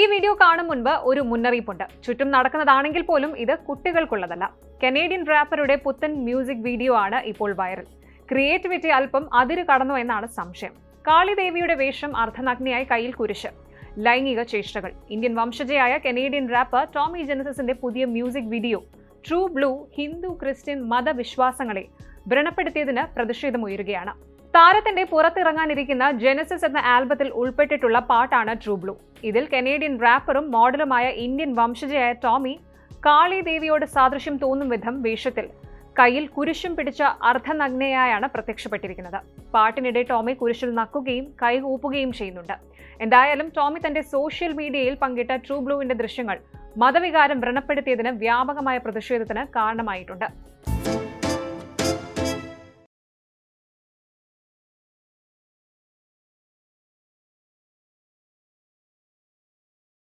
ഈ വീഡിയോ കാണും മുൻപ് ഒരു മുന്നറിയിപ്പുണ്ട്. ചുറ്റും നടക്കുന്നതാണെങ്കിൽ പോലും ഇത് കുട്ടികൾക്കുള്ളതല്ല. കനേഡിയൻ റാപ്പറുടെ പുത്തൻ മ്യൂസിക് വീഡിയോ ആണ് ഇപ്പോൾ വൈറൽ ക്രിയേറ്റിവിറ്റി അല്പം അതിര് കടന്നു എന്നാണ് സംശയം. കാളിദേവിയുടെ വേഷം അർദ്ധനഗ്നിയായി കയ്യിൽ കുരിശ്. ലൈംഗിക ചേഷ്ടകൾ. ഇന്ത്യൻ വംശജയായ കനേഡിയൻ റാപ്പർ ടോമി ജെനസിന്റെ പുതിയ music video true blue Hindu Christian മതവിശ്വാസങ്ങളെ വ്രണപ്പെടുത്തിയതിന് പ്രതിഷേധമുയരുകയാണ്. താരത്തിന്റെ പുറത്തിറങ്ങാനിരിക്കുന്ന ജെനസിസ് എന്ന ആൽബത്തിൽ ഉൾപ്പെട്ടിട്ടുള്ള പാട്ടാണ് ട്രൂ ബ്ലൂ ഇതിൽ കനേഡിയൻ റാപ്പറും മോഡലുമായ ഇന്ത്യൻ വംശജയായ ടോമി കാളി ദേവിയോട് സാദൃശ്യം തോന്നും വിധം വേഷത്തിൽ കയ്യിൽ കുരിശും പിടിച്ച അർദ്ധനഗ്നയായാണ് പ്രത്യക്ഷപ്പെട്ടിരിക്കുന്നത്. പാട്ടിനിടെ ടോമി കുരിശിൽ നക്കുകയും കൈ കൈകൂപ്പുകയും ചെയ്യുന്നുണ്ട്. എന്തായാലും ടോമി തന്റെ സോഷ്യൽ മീഡിയയിൽ പങ്കിട്ട ട്രൂ ബ്ലൂവിന്റെ ദൃശ്യങ്ങൾ മതവികാരം വ്രണപ്പെടുത്തിയതിന് വ്യാപകമായ പ്രതിഷേധത്തിന് കാരണമായിട്ടുണ്ട്.